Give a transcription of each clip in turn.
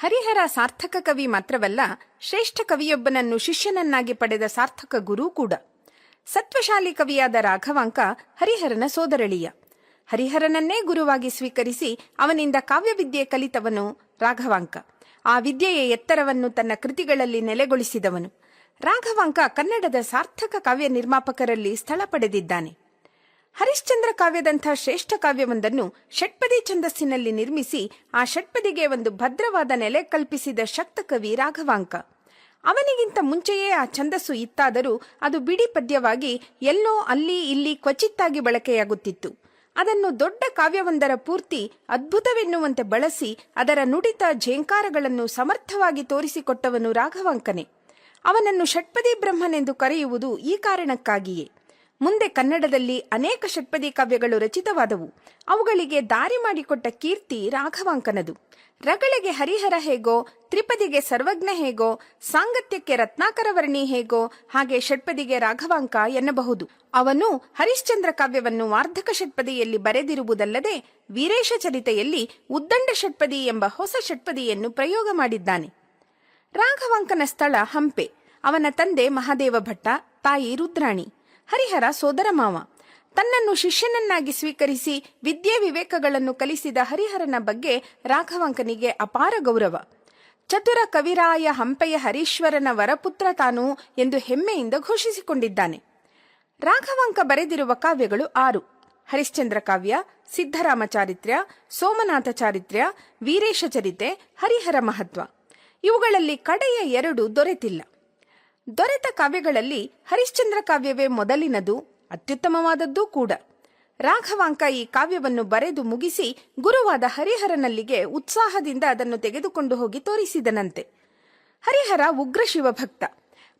ಹರಿಹರ ಸಾರ್ಥಕ ಕವಿ ಮಾತ್ರವಲ್ಲ, ಶ್ರೇಷ್ಠ ಕವಿಯೊಬ್ಬನನ್ನು ಶಿಷ್ಯನನ್ನಾಗಿ ಪಡೆದ ಸಾರ್ಥಕ ಗುರು ಕೂಡ. ಸತ್ವಶಾಲಿ ಕವಿಯಾದ ರಾಘವಾಂಕ ಹರಿಹರನ ಸೋದರಳಿಯ. ಹರಿಹರನನ್ನೇ ಗುರುವಾಗಿ ಸ್ವೀಕರಿಸಿ ಅವನಿಂದ ಕಾವ್ಯವಿದ್ಯೆ ಕಲಿತವನು ರಾಘವಾಂಕ. ಆ ವಿದ್ಯೆಯ ಎತ್ತರವನ್ನು ತನ್ನ ಕೃತಿಗಳಲ್ಲಿ ನೆಲೆಗೊಳಿಸಿದವನು. ರಾಘವಾಂಕ ಕನ್ನಡದ ಸಾರ್ಥಕ ಕಾವ್ಯ ನಿರ್ಮಾಪಕರಲ್ಲಿ ಸ್ಥಳ ಪಡೆದಿದ್ದಾನೆ. ಹರಿಶ್ಚಂದ್ರ ಕಾವ್ಯದಂಥ ಶ್ರೇಷ್ಠ ಕಾವ್ಯವೊಂದನ್ನು ಷಟ್ಪದಿ ಛಂದಸ್ಸಿನಲ್ಲಿ ನಿರ್ಮಿಸಿ ಆ ಷಟ್ಪದಿಗೆ ಒಂದು ಭದ್ರವಾದ ನೆಲೆ ಕಲ್ಪಿಸಿದ ಶಕ್ತ ಕವಿ ರಾಘವಾಂಕ. ಅವನಿಗಿಂತ ಮುಂಚೆಯೇ ಆ ಛಂದಸ್ಸು ಇತ್ತಾದರೂ ಅದು ಬಿಡಿ ಪದ್ಯವಾಗಿ ಎಲ್ಲೋ ಅಲ್ಲಿ ಇಲ್ಲಿ ಕ್ವಚಿತ್ತಾಗಿ ಬಳಕೆಯಾಗುತ್ತಿತ್ತು. ಅದನ್ನು ದೊಡ್ಡ ಕಾವ್ಯವೊಂದರ ಪೂರ್ತಿ ಅದ್ಭುತವೆನ್ನುವಂತೆ ಬಳಸಿ ಅದರ ನುಡಿತ ಝೇಂಕಾರಗಳನ್ನು ಸಮರ್ಥವಾಗಿ ತೋರಿಸಿಕೊಟ್ಟವನು ರಾಘವಾಂಕನೆ. ಅವನನ್ನು ಷಟ್ಪದಿ ಬ್ರಹ್ಮನೆಂದು ಕರೆಯುವುದು ಈ ಕಾರಣಕ್ಕಾಗಿಯೇ. ಮುಂದೆ ಕನ್ನಡದಲ್ಲಿ ಅನೇಕ ಷಟ್ಪದಿ ಕಾವ್ಯಗಳು ರಚಿತವಾದವು. ಅವುಗಳಿಗೆ ದಾರಿ ಮಾಡಿಕೊಟ್ಟ ಕೀರ್ತಿ ರಾಘವಾಂಕನದು. ರಗಳೆಗೆ ಹರಿಹರ ಹೇಗೋ, ತ್ರಿಪದಿಗೆ ಸರ್ವಜ್ಞ ಹೇಗೋ, ಸಾಂಗತ್ಯಕ್ಕೆ ರತ್ನಾಕರವರ್ಣಿ ಹೇಗೋ, ಹಾಗೆ ಷಟ್ಪದಿಗೆ ರಾಘವಾಂಕ ಎನ್ನಬಹುದು. ಅವನು ಹರಿಶ್ಚಂದ್ರ ಕಾವ್ಯವನ್ನು ವಾರ್ಧಕ ಷಟ್ಪದಿಯಲ್ಲಿ ಬರೆದಿರುವುದಲ್ಲದೆ ವೀರೇಶ ಚರಿತೆಯಲ್ಲಿ ಉದ್ದಂಡ ಷಟ್ಪದಿ ಎಂಬ ಹೊಸ ಷಟ್ಪದಿಯನ್ನು ಪ್ರಯೋಗ ಮಾಡಿದ್ದಾನೆ. ರಾಘವಾಂಕನ ಸ್ಥಳ ಹಂಪೆ. ಅವನ ತಂದೆ ಮಹಾದೇವ ಭಟ್ಟ ತಾಯಿ ರುದ್ರಾಣಿ. ಹರಿಹರ ಸೋದರ ಮಾವ. ತನ್ನನ್ನು ಶಿಷ್ಯನನ್ನಾಗಿ ಸ್ವೀಕರಿಸಿ ವಿದ್ಯೆ ವಿವೇಕಗಳನ್ನು ಕಲಿಸಿದ ಹರಿಹರನ ಬಗ್ಗೆ ರಾಘವಂಕನಿಗೆ ಅಪಾರ ಗೌರವ. ಚತುರ ಕವಿರಾಯ ಹಂಪೆಯ ಹರೀಶ್ವರನ ವರಪುತ್ರ ತಾನು ಎಂದು ಹೆಮ್ಮೆಯಿಂದ ಘೋಷಿಸಿಕೊಂಡಿದ್ದಾನೆ. ರಾಘವಂಕ ಬರೆದಿರುವ ಕಾವ್ಯಗಳು ಆರು. ಹರಿಶ್ಚಂದ್ರ ಕಾವ್ಯ ಸಿದ್ದರಾಮ ಚಾರಿತ್ರ್ಯ ಸೋಮನಾಥ ಚಾರಿತ್ರ್ಯ, ವೀರೇಶ ಚರಿತೆ, ಹರಿಹರ ಮಹತ್ವ. ಇವುಗಳಲ್ಲಿ ಕಡೆಯ ಎರಡು ದೊರೆತಿಲ್ಲ. ದೊರೆತ ಕಾವ್ಯಗಳಲ್ಲಿ ಹರಿಶ್ಚಂದ್ರ ಕಾವ್ಯವೇ ಮೊದಲಿನದು, ಅತ್ಯುತ್ತಮವಾದದ್ದೂ ಕೂಡ. ರಾಘವಾಂಕ ಈ ಕಾವ್ಯವನ್ನು ಬರೆದು ಮುಗಿಸಿ ಗುರುವಾದ ಹರಿಹರನಲ್ಲಿಗೆ ಉತ್ಸಾಹದಿಂದ ಅದನ್ನು ತೆಗೆದುಕೊಂಡು ಹೋಗಿ ತೋರಿಸಿದನಂತೆ. ಹರಿಹರ ಉಗ್ರ ಶಿವಭಕ್ತ.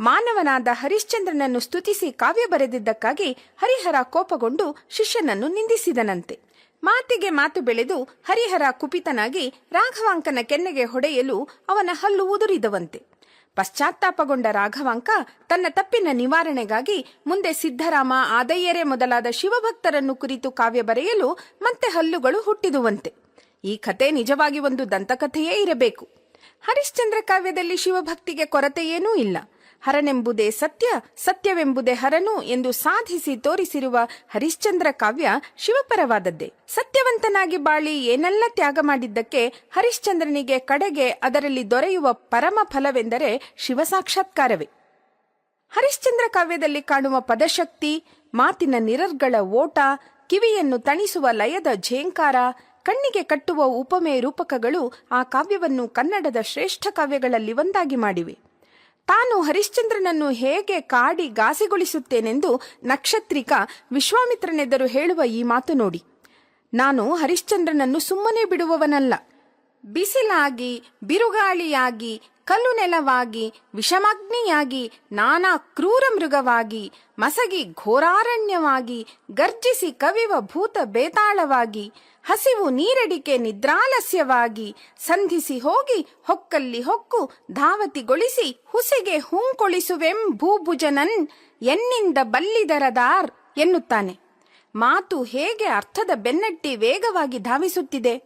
ಮಾನವನಾದ ಹರಿಶ್ಚಂದ್ರನನ್ನು ಸ್ತುತಿಸಿ ಕಾವ್ಯ ಬರೆದಿದ್ದಕ್ಕಾಗಿ ಹರಿಹರ ಕೋಪಗೊಂಡು ಶಿಷ್ಯನನ್ನು ನಿಂದಿಸಿದನಂತೆ. ಮಾತಿಗೆ ಮಾತು ಬೆಳೆದು ಹರಿಹರ ಕುಪಿತನಾಗಿ ರಾಘವಾಂಕನ ಕೆನ್ನೆಗೆ ಹೊಡೆಯಲು ಅವನ ಹಲ್ಲು ಉದುರಿದವಂತೆ. ಪಶ್ಚಾತ್ತಾಪಗೊಂಡ ರಾಘವಾಂಕ ತನ್ನ ತಪ್ಪಿನ ನಿವಾರಣೆಗಾಗಿ ಮುಂದೆ ಸಿದ್ದರಾಮ ಆದಯ್ಯರೇ ಮೊದಲಾದ ಶಿವಭಕ್ತರನ್ನು ಕುರಿತು ಕಾವ್ಯ ಬರೆಯಲು ಮತ್ತೆ ಹಲ್ಲುಗಳು ಹುಟ್ಟಿದುವಂತೆ. ಈ ಕಥೆ ನಿಜವಾಗಿ ಒಂದು ದಂತಕಥೆಯೇ ಇರಬೇಕು. ಹರಿಶ್ಚಂದ್ರ ಕಾವ್ಯದಲ್ಲಿ ಶಿವಭಕ್ತಿಗೆ ಕೊರತೆಯೇನೂ ಇಲ್ಲ. ಹರನೆಂಬುದೇ ಸತ್ಯ, ಸತ್ಯವೆಂಬುದೇ ಹರನು ಎಂದು ಸಾಧಿಸಿ ತೋರಿಸಿರುವ ಹರಿಶ್ಚಂದ್ರ ಕಾವ್ಯ ಶಿವಪರವಾದದ್ದೇ. ಸತ್ಯವಂತನಾಗಿ ಬಾಳಿ ಏನೆಲ್ಲ ತ್ಯಾಗ ಮಾಡಿದ್ದಕ್ಕೆ ಹರಿಶ್ಚಂದ್ರನಿಗೆ ಕಡೆಗೆ ಅದರಲ್ಲಿ ದೊರೆಯುವ ಪರಮ ಫಲವೆಂದರೆ ಶಿವ ಸಾಕ್ಷಾತ್ಕಾರವೇ. ಹರಿಶ್ಚಂದ್ರ ಕಾವ್ಯದಲ್ಲಿ ಕಾಣುವ ಪದಶಕ್ತಿ, ಮಾತಿನ ನಿರರ್ಗಳ ಓಟ, ಕಿವಿಯನ್ನು ತಣಿಸುವ ಲಯದ ಝೇಂಕಾರ, ಕಣ್ಣಿಗೆ ಕಟ್ಟುವ ಉಪಮೆ ರೂಪಕಗಳು ಆ ಕಾವ್ಯವನ್ನು ಕನ್ನಡದ ಶ್ರೇಷ್ಠ ಕಾವ್ಯಗಳಲ್ಲಿ ಒಂದಾಗಿ ಮಾಡಿವೆ. ತಾನು ಹರಿಶ್ಚಂದ್ರನನ್ನು ಹೇಗೆ ಕಾಡಿ ಗಾಸಿಗೊಳಿಸುತ್ತೇನೆಂದು ನಕ್ಷತ್ರಿಕ ವಿಶ್ವಾಮಿತ್ರನೆದರು ಹೇಳುವ ಈ ಮಾತು ನೋಡಿ. ನಾನು ಹರಿಶ್ಚಂದ್ರನನ್ನು ಸುಮ್ಮನೆ ಬಿಡುವವನಲ್ಲ. ಬಿಸಿಲಾಗಿ, ಬಿರುಗಾಳಿಯಾಗಿ ಕಲ್ಲು ನೆಲವಾಗಿ ವಿಷಮಗ್ನಿಯಾಗಿ, ನಾನಾ ಕ್ರೂರ ಮೃಗವಾಗಿ, ಮಸಗಿ ಘೋರಾರಣ್ಯವಾಗಿ, ಗರ್ಜಿಸಿ ಕವಿವ ಭೂತ ಬೇತಾಳವಾಗಿ, ಹಸಿವು ನೀರಡಿಕೆ ನಿದ್ರಾಲಸ್ಯವಾಗಿ, ಸಂಧಿಸಿ ಹೋಗಿ, ಹೊಕ್ಕಲ್ಲಿ ಹೊಕ್ಕು, ಧಾವತಿಗೊಳಿಸಿ, ಹುಸಿಗೆ ಹೂಂಕೊಳಿಸುವೆಂ ಭೂಭುಜನನ್, ಎನ್ನಿಂದ ಬಲ್ಲಿದರದಾರ್ ಎನ್ನುತ್ತಾನೆ. ಮಾತು ಹೇಗೆ ಅರ್ಥದ ಬೆನ್ನಟ್ಟಿ ವೇಗವಾಗಿ ಧಾವಿಸುತ್ತಿದೆ?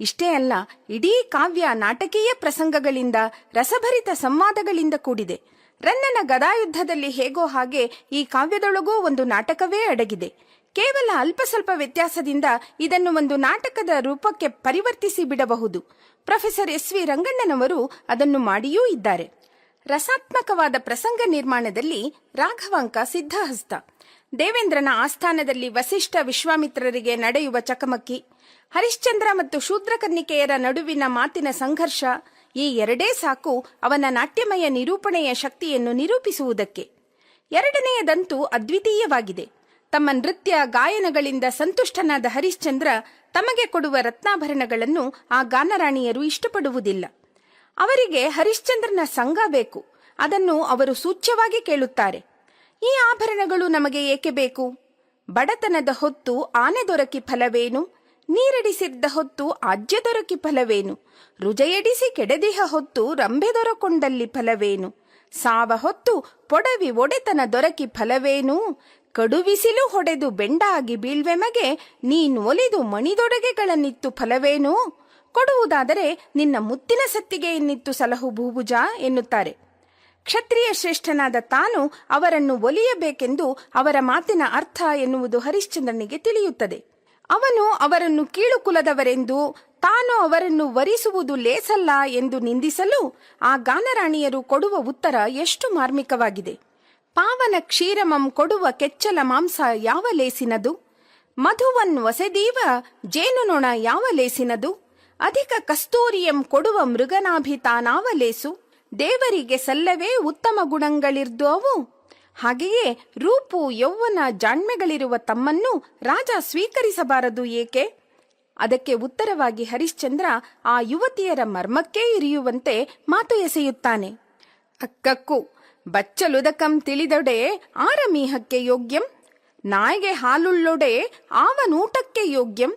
ಇಷ್ಟೇ ಅಲ್ಲ, ಇಡೀ ಕಾವ್ಯ ನಾಟಕೀಯ ಪ್ರಸಂಗಗಳಿಂದ, ರಸಭರಿತ ಸಂವಾದಗಳಿಂದ ಕೂಡಿದೆ. ರನ್ನನ ಗದಾಯುದ್ಧದಲ್ಲಿ ಹೇಗೋ ಹಾಗೆ ಈ ಕಾವ್ಯದೊಳಗೂ ಒಂದು ನಾಟಕವೇ ಅಡಗಿದೆ. ಕೇವಲ ಅಲ್ಪ ಸ್ವಲ್ಪ ವ್ಯತ್ಯಾಸದಿಂದ ಇದನ್ನು ಒಂದು ನಾಟಕದ ರೂಪಕ್ಕೆ ಪರಿವರ್ತಿಸಿ ಬಿಡಬಹುದು. ಪ್ರೊಫೆಸರ್ ಎಸ್ ವಿ ರಂಗಣ್ಣನವರು ಅದನ್ನು ಮಾಡಿಯೂ ಇದ್ದಾರೆ. ರಸಾತ್ಮಕವಾದ ಪ್ರಸಂಗ ನಿರ್ಮಾಣದಲ್ಲಿ ರಾಘವಾಂಕ ಸಿದ್ಧಹಸ್ತ. ದೇವೇಂದ್ರನ ಆಸ್ಥಾನದಲ್ಲಿ ವಸಿಷ್ಠ ವಿಶ್ವಾಮಿತ್ರರಿಗೆ ನಡೆಯುವ ಚಕಮಕಿ ಹರಿಶ್ಚಂದ್ರ ಮತ್ತು ಶೂದ್ರಕನ್ನಿಕೆಯರ ನಡುವಿನ ಮಾತಿನ ಸಂಘರ್ಷ ಈ ಎರಡೇ ಸಾಕು ಅವನ ನಾಟ್ಯಮಯ ನಿರೂಪಣೆಯ ಶಕ್ತಿಯನ್ನು ನಿರೂಪಿಸುವುದಕ್ಕೆ. ಎರಡನೆಯದಂತೂ ಅದ್ವಿತೀಯವಾಗಿದೆ. ತಮ್ಮ ನೃತ್ಯ ಗಾಯನಗಳಿಂದ ಸಂತುಷ್ಟನಾದ ಹರಿಶ್ಚಂದ್ರ ತಮಗೆ ಕೊಡುವ ರತ್ನಾಭರಣಗಳನ್ನು ಆ ಗಾನರಾಣಿಯರು ಇಷ್ಟಪಡುವುದಿಲ್ಲ. ಅವರಿಗೆ ಹರಿಶ್ಚಂದ್ರನ ಸಂಘ ಬೇಕು. ಅದನ್ನು ಅವರು ಸೂಚ್ಯವಾಗಿ ಕೇಳುತ್ತಾರೆ. ಈ ಆಭರಣಗಳು ನಮಗೆ ಏಕೆ ಬೇಕು? ಬಡತನದ ಹೊತ್ತು ಆನೆ ದೊರಕಿ ಫಲವೇನು? ನೀರಡಿಸಿದ್ದ ಹೊತ್ತು ಆಜ್ಯ ದೊರಕಿ ಫಲವೇನು? ರುಜೆಯಡಿಸಿ ಕೆಡದಿಹ ಹೊತ್ತು ರಂಭೆ ದೊರಕೊಂಡಲ್ಲಿ ಫಲವೇನು? ಸಾವ ಹೊತ್ತು ಪೊಡವಿ ಒಡೆತನ ದೊರಕಿ ಫಲವೇನು? ಕಡುವಿಸಿಲು ಹೊಡೆದು ಬೆಂಡಾಗಿ ಬೀಳ್ವೆಮಗೆ ನೀನು ಒಲಿದು ಮಣಿದೊಡಗೆಗಳನ್ನಿತ್ತು ಫಲವೇನು? ಕೊಡುವುದಾದರೆ ನಿನ್ನ ಮುತ್ತಿನ ಸತ್ತಿಗೆ ಇನ್ನಿತ್ತು ಸಲಹು ಭೂಭುಜ ಎನ್ನುತ್ತಾರೆ. ಕ್ಷತ್ರಿಯ ಶ್ರೇಷ್ಠನಾದ ತಾನು ಅವರನ್ನು ಒಲಿಯಬೇಕೆಂದು ಅವರ ಮಾತಿನ ಅರ್ಥ ಎನ್ನುವುದು ಹರಿಶ್ಚಂದ್ರನಿಗೆ ತಿಳಿಯುತ್ತದೆ. ಅವನು ಅವರನ್ನು ಕೀಳು ಕುಲದವರೆಂದು ತಾನು ಅವರನ್ನು ವರಿಸುವುದು ಲೇಸಲ್ಲ ಎಂದು ನಿಂದಿಸಲು ಆ ಗಾನರಾಣಿಯರು ಕೊಡುವ ಉತ್ತರ ಎಷ್ಟು ಮಾರ್ಮಿಕವಾಗಿದೆ. ಪಾವನ ಕ್ಷೀರಮಂ ಕೊಡುವ ಕೆಚ್ಚಲ ಮಾಂಸ ಯಾವ ಲೇಸಿನದು? ಮಧುವನ್ ವಸದೀವ ಜೇನುನೊಣ ಯಾವ ಲೇಸಿನದು? ಅಧಿಕ ಕಸ್ತೂರಿಯಂ ಕೊಡುವ ಮೃಗನಾಭಿ ತಾನಾವ ಲೇಸು? ದೇವರಿಗೆ ಸಲ್ಲವೇ ಉತ್ತಮ ಗುಣಗಳಿರ್ದು ಅವು ಹಾಗೆಯೇ ರೂಪು ಯೌವನ ಜಾಣ್ಮೆಗಳಿರುವ ತಮ್ಮನ್ನು ರಾಜ ಸ್ವೀಕರಿಸಬಾರದು ಏಕೆ? ಅದಕ್ಕೆ ಉತ್ತರವಾಗಿ ಹರಿಶ್ಚಂದ್ರ ಆ ಯುವತಿಯರ ಮರ್ಮಕ್ಕೇ ಇರಿಯುವಂತೆ ಮಾತು ಎಸೆಯುತ್ತಾನೆ. ಅಕ್ಕಕ್ಕು, ಬಚ್ಚಲುದಕಂ ತಿಳಿದೊಡೆ ಆರಮೀಹಕ್ಕೆ ಯೋಗ್ಯಂ, ನಾಯಿಗೆ ಹಾಲುಳ್ಳೊಡೆ ಆವನೂಟಕ್ಕೆ ಯೋಗ್ಯಂ,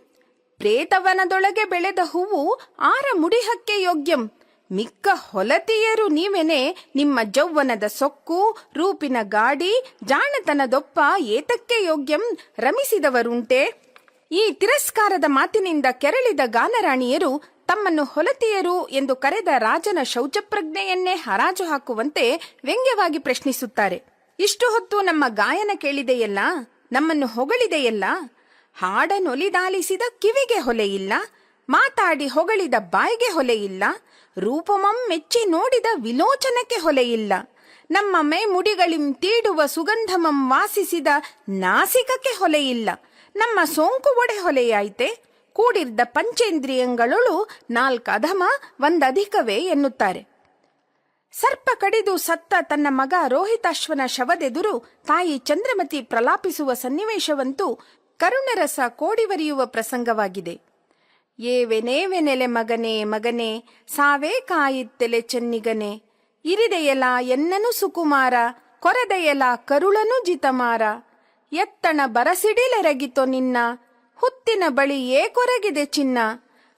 ಪ್ರೇತವನದೊಳಗೆ ಬೆಳೆದ ಹೂವು ಆರ ಮುಡಿಹಕ್ಕೆ ಯೋಗ್ಯಂ ಮಿಕ್ಕ ಹೊಲತಿಯರು ನೀವೆನೆ ನಿಮ್ಮ ಜೌವನದ ಸೊಕ್ಕು, ರೂಪಿನ ಗಾಡಿ, ಜಾಣತನದೊಪ್ಪ ಏತಕ್ಕೆ ಯೋಗ್ಯಂ ರಮಿಸಿದವರುಂಟೆ? ಈ ತಿರಸ್ಕಾರದ ಮಾತಿನಿಂದ ಕೆರಳಿದ ಗಾನರಾಣಿಯರು ತಮ್ಮನ್ನು ಹೊಲತಿಯರು ಎಂದು ಕರೆದ ರಾಜನ ಶೌಚಪ್ರಜ್ಞೆಯನ್ನೇ ಹರಾಜು ಹಾಕುವಂತೆ ವ್ಯಂಗ್ಯವಾಗಿ ಪ್ರಶ್ನಿಸುತ್ತಾರೆ. ಇಷ್ಟು ಹೊತ್ತು ನಮ್ಮ ಗಾಯನ ಕೇಳಿದೆಯಲ್ಲ? ನಮ್ಮನ್ನು ಹೊಗಳಿದೆಯಲ್ಲ? ಹಾಡನೊಲಿದಾಲಿಸಿದ ಕಿವಿಗೆ ಹೊಲೆಯಿಲ್ಲ? ಮಾತಾಡಿ ಹೊಗಳಿದ ಬಾಯಿಗೆ ಹೊಲೆಯಿಲ್ಲ ರೂಪಮಂ ಮೆಚ್ಚಿ ನೋಡಿದ ವಿಲೋಚನಕ್ಕೆ ಹೊಲೆಯಿಲ್ಲ ನಮ್ಮ ಮೇ ಮುಡಿಗಳಿಂ ತೀಡುವ ಸುಗಂಧಮಂ ವಾಸಿಸಿದ ನಾಸಿಕಕ್ಕೆ ಹೊಲೆಯಿಲ್ಲ ನಮ್ಮ ಸೋಂಕು ಒಡೆ ಹೊಲೆಯಾಯ್ತೆ, ಕೂಡಿರ್ದ ನಾಲ್ಕು ನಾಲ್ಕಧಮ ಒಂದಧಿಕವೇ ಎನ್ನುತ್ತಾರೆ. ಸರ್ಪ ಕಡಿದು ಸತ್ತ ತನ್ನ ಮಗ ರೋಹಿತಾಶ್ವನ ಶವದೆದುರು ತಾಯಿ ಚಂದ್ರಮತಿ ಪ್ರಲಾಪಿಸುವ ಸನ್ನಿವೇಶವಂತೂ ಕರುಣರಸ ಕೋಡಿವರಿಯುವ ಪ್ರಸಂಗವಾಗಿದೆ. ಏವೆನೇವೆನೆಲೆ ಮಗನೇ ಮಗನೇ, ಸಾವೇ ಕಾಯಿತ್ತೆಲೆ ಚೆನ್ನಿಗನೆ. ಇರಿದೆಯಲ ಎನ್ನನು ಸುಕುಮಾರ, ಕೊರದೆಯಲ ಕರುಳನು ಜಿತಮಾರ. ಎತ್ತಣ ಬರಸಿಡಿಲೆರಗಿತೋ ನಿನ್ನ, ಹುತ್ತಿನ ಬಳಿ ಏಕೊರಗಿದೆ ಚಿನ್ನ.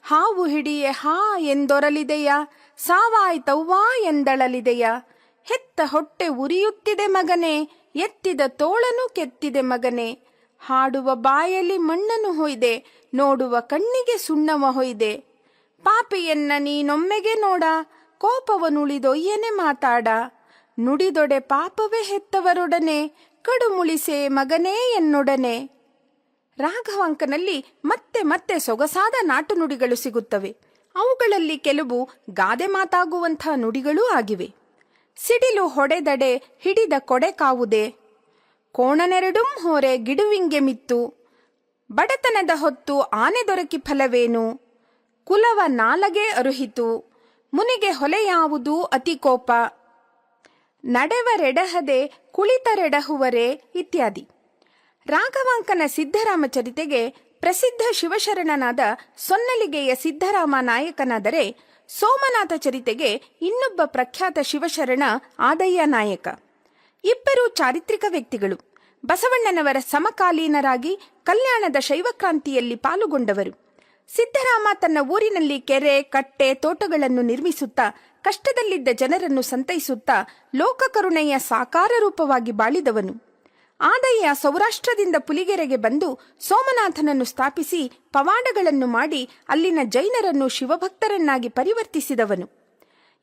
ಹಾವು ಹಿಡಿಯೆ ಹಾ ಎಂದೊರಲಿದೆಯ, ಸಾವಾಯ್ತವ್ವಾ ಎಂದಳಲಿದೆಯ. ಹೆತ್ತ ಹೊಟ್ಟೆ ಉರಿಯುತ್ತಿದೆ ಮಗನೇ, ಎತ್ತಿದ ತೋಳನು ಕೆತ್ತಿದೆ ಮಗನೇ. ಹಾಡುವ ಬಾಯಲ್ಲಿ ಮಣ್ಣನ್ನು ಹೊಯ್ದೆ, ನೋಡುವ ಕಣ್ಣಿಗೆ ಸುಣ್ಣವ ಹೊಯ್ದೆ. ಪಾಪಿಯನ್ನ ನೀನೊಮ್ಮೆಗೆ ನೋಡ ಕೋಪವನುಳಿದೊಯ್ಯನೆ ಮಾತಾಡ. ನುಡಿದೊಡೆ ಪಾಪವೇ ಹೆತ್ತವರೊಡನೆ, ಕಡುಮುಳಿಸೆ ಮಗನೇ ಎನ್ನೊಡನೆ. ರಾಘವಾಂಕನಲ್ಲಿ ಮತ್ತೆ ಮತ್ತೆ ಸೊಗಸಾದ ನಾಟು ನುಡಿಗಳು ಸಿಗುತ್ತವೆ. ಅವುಗಳಲ್ಲಿ ಕೆಲವು ಗಾದೆ ಮಾತಾಗುವಂಥ ನುಡಿಗಳೂ ಆಗಿವೆ. ಸಿಡಿಲು ಹೊಡೆದಡೆ ಹಿಡಿದ ಕೊಡೆ ಕಾವುದೆ. ಕೋಣನೆರಡುಂ ಹೋರೆ ಗಿಡುವಿಂಗೆ ಮಿತ್ತು. ಬಡತನದ ಹೊತ್ತು ಆನೆ ದೊರಕಿ ಫಲವೇನು? ಕುಲವ ನಾಲಗೆ ಅರುಹಿತು. ಮುನಿಗೆ ಹೊಲೆಯಾವುದು ಅತಿಕೋಪ ನಡೆವರೆಡಹದೆ ಕುಳಿತರೆಡಹುವರೆ ಇತ್ಯಾದಿ. ರಾಘವಾಂಕನ ಸಿದ್ಧರಾಮ ಚರಿತೆಗೆ ಪ್ರಸಿದ್ಧ ಶಿವಶರಣನಾದ ಸೊನ್ನಲಿಗೆಯ ಸಿದ್ಧರಾಮ ನಾಯಕನಾದರೆ ಸೋಮನಾಥ ಚರಿತೆಗೆ ಇನ್ನೊಬ್ಬ ಪ್ರಖ್ಯಾತ ಶಿವಶರಣ ಆದಯ್ಯ ನಾಯಕ. ಇಬ್ಬರು ಚಾರಿತ್ರಿಕ ವ್ಯಕ್ತಿಗಳು. ಬಸವಣ್ಣನವರ ಸಮಕಾಲೀನರಾಗಿ ಕಲ್ಯಾಣದ ಶೈವಕ್ರಾಂತಿಯಲ್ಲಿ ಪಾಲುಗೊಂಡವರು. ಸಿದ್ದರಾಮ ತನ್ನ ಊರಿನಲ್ಲಿ ಕೆರೆ, ಕಟ್ಟೆ, ತೋಟಗಳನ್ನು ನಿರ್ಮಿಸುತ್ತಾ, ಕಷ್ಟದಲ್ಲಿದ್ದ ಜನರನ್ನು ಸಂತೈಸುತ್ತಾ, ಲೋಕಕರುಣೆಯ ಸಾಕಾರ ರೂಪವಾಗಿ ಬಾಳಿದವನು. ಆದಯ್ಯ ಸೌರಾಷ್ಟ್ರದಿಂದ ಪುಲಿಗೆರೆಗೆ ಬಂದು ಸೋಮನಾಥನನ್ನು ಸ್ಥಾಪಿಸಿ ಪವಾಡಗಳನ್ನು ಮಾಡಿ ಅಲ್ಲಿನ ಜೈನರನ್ನು ಶಿವಭಕ್ತರನ್ನಾಗಿ ಪರಿವರ್ತಿಸಿದವನು.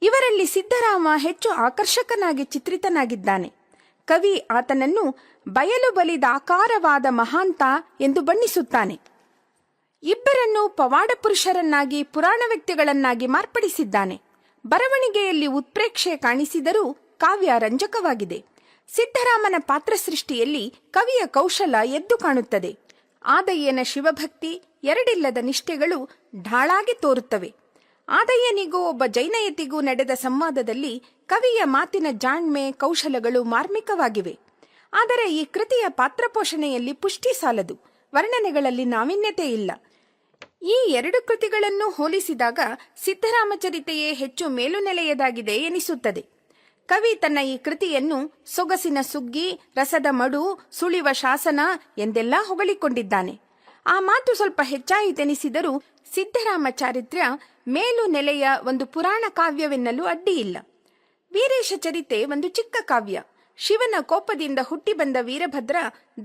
ಇವರಲ್ಲಿ ಸಿದ್ದರಾಮ ಹೆಚ್ಚು ಆಕರ್ಷಕನಾಗಿ ಚಿತ್ರಿತನಾಗಿದ್ದಾನೆ. ಕವಿ ಆತನನ್ನು ಬಯಲು ಬಲಿದಾಕಾರವಾದ ಮಹಾಂತ ಎಂದು ಬಣ್ಣಿಸುತ್ತಾನೆ. ಇಬ್ಬರನ್ನು ಪವಾಡ ಪುರುಷರನ್ನಾಗಿ, ಪುರಾಣ ವ್ಯಕ್ತಿಗಳನ್ನಾಗಿ ಮಾರ್ಪಡಿಸಿದ್ದಾನೆ. ಬರವಣಿಗೆಯಲ್ಲಿ ಉತ್ಪ್ರೇಕ್ಷೆ ಕಾಣಿಸಿದರೂ ಕಾವ್ಯ ರಂಜಕವಾಗಿದೆ. ಸಿದ್ದರಾಮನ ಪಾತ್ರ ಸೃಷ್ಟಿಯಲ್ಲಿ ಕವಿಯ ಕೌಶಲ ಎದ್ದು ಕಾಣುತ್ತದೆ. ಆದಯ್ಯನ ಶಿವಭಕ್ತಿ, ಎರಡಿಲ್ಲದ ನಿಷ್ಠೆಗಳು ಢಾಳಾಗಿ ತೋರುತ್ತವೆ. ಆದಯ್ಯನಿಗೂ ಒಬ್ಬ ಜೈನಯತಿಗೂ ನಡೆದ ಸಂವಾದದಲ್ಲಿ ಕವಿಯ ಮಾತಿನ ಜಾಣ್ಮೆ ಕೌಶಲಗಳು ಮಾರ್ಮಿಕವಾಗಿವೆ. ಆದರೆ ಈ ಕೃತಿಯ ಪಾತ್ರಪೋಷಣೆಯಲ್ಲಿ ಪುಷ್ಟಿ ಸಾಲದು. ವರ್ಣನೆಗಳಲ್ಲಿ ನಾವೀನ್ಯತೆ ಇಲ್ಲ. ಈ ಎರಡು ಕೃತಿಗಳನ್ನು ಹೋಲಿಸಿದಾಗ ಸಿದ್ದರಾಮಚರಿತೆಯೇ ಹೆಚ್ಚು ಮೇಲುನೆಲೆಯದಾಗಿದೆ ಎನಿಸುತ್ತದೆ. ಕವಿ ತನ್ನ ಈ ಕೃತಿಯನ್ನು ಸೊಗಸಿನ ಸುಗ್ಗಿ, ರಸದ ಮಡು, ಸುಳಿವ ಶಾಸನ ಎಂದೆಲ್ಲ ಹೊಗಳಿಕೊಂಡಿದ್ದಾನೆ. ಆ ಮಾತು ಸ್ವಲ್ಪ ಹೆಚ್ಚಾಯಿತೆನಿಸಿದರೂ ಸಿದ್ದರಾಮ ಚಾರಿತ್ರ್ಯ ಮೇಲು ನೆಲೆಯ ಒಂದು ಪುರಾಣ ಕಾವ್ಯವೆನ್ನಲು ಅಡ್ಡಿಯಿಲ್ಲ. ವೀರೇಶ ಚರಿತೆ ಒಂದು ಚಿಕ್ಕ ಕಾವ್ಯ. ಶಿವನ ಕೋಪದಿಂದ ಹುಟ್ಟಿ ಬಂದ ವೀರಭದ್ರ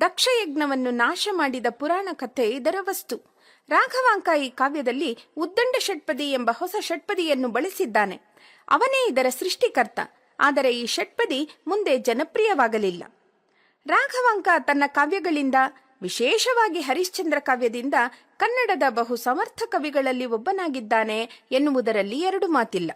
ದಕ್ಷಯಜ್ಞವನ್ನು ನಾಶ ಮಾಡಿದ ಪುರಾಣ ಕಥೆ ಇದರ ವಸ್ತು. ರಾಘವಾಂಕ ಈ ಕಾವ್ಯದಲ್ಲಿ ಉದ್ದಂಡ ಷಟ್ಪದಿ ಎಂಬ ಹೊಸ ಷಟ್ಪದಿಯನ್ನು ಬಳಸಿದ್ದಾನೆ. ಅವನೇ ಇದರ ಸೃಷ್ಟಿಕರ್ತ. ಆದರೆ ಈ ಷಟ್ಪದಿ ಮುಂದೆ ಜನಪ್ರಿಯವಾಗಲಿಲ್ಲ. ರಾಘವಾಂಕ ತನ್ನ ಕಾವ್ಯಗಳಿಂದ ವಿಶೇಷವಾಗಿ ಹರಿಶ್ಚಂದ್ರ ಕಾವ್ಯದಿಂದ ಕನ್ನಡದ ಬಹು ಸಮರ್ಥ ಕವಿಗಳಲ್ಲಿ ಒಬ್ಬನಾಗಿದ್ದಾನೆ ಎನ್ನುವುದರಲ್ಲಿ ಎರಡು ಮಾತಿಲ್ಲ.